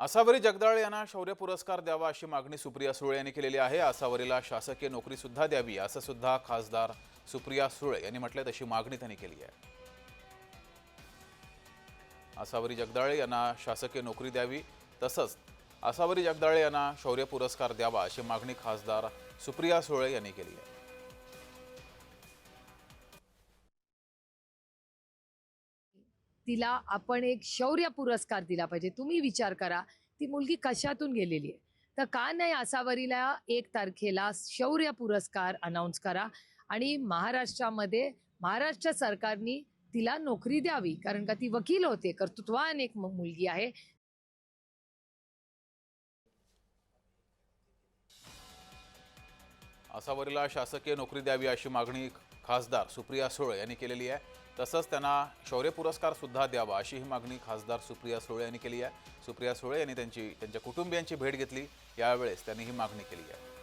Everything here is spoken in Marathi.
आसावरी जगदाळ यांना शौर्य पुरस्कार द्यावा अशी मागणी सुप्रिया सुळे यांनी केलेली आहे. आसावरीला शासकीय नोकरी सुद्धा द्यावी असं सुद्धा खासदार सुप्रिया सुळे यांनी म्हटलंय तशी मागणी त्यांनी केली आहे. आसावरी जगदाळे यांना शासकीय नोकरी द्यावी तसंच आसावरी जगदाळे यांना शौर्य पुरस्कार द्यावा अशी मागणी खासदार सुप्रिया सुळे यांनी केली आहे. तिला आपण एक शौर्य पुरस्कार दिला पाहिजे. तुम्ही विचार करा ती मुलगी कशातून गेलेली आहे? तर का नाही आसावरीला एक तारखेला शौर्य पुरस्कार अनाऊन्स करा आणि महाराष्ट्रामध्ये महाराष्ट्र सरकारनी तिला नोकरी द्यावी. कारण का ती वकील होते कर्तृत्वान एक मुलगी आहे. आसावरीला शासकीय नोकरी द्यावी अशी मागणी खासदार सुप्रिया सुळे यांनी केलेली आहे. तसंच त्यांना शौर्य पुरस्कार सुद्धा द्यावा अशी ही मागणी खासदार सुप्रिया सुळे यांनी केली आहे. सुप्रिया सुळे यांनी त्यांची त्यांच्या कुटुंबियांची भेट घेतली. यावेळेस त्यांनी ही मागणी केली आहे.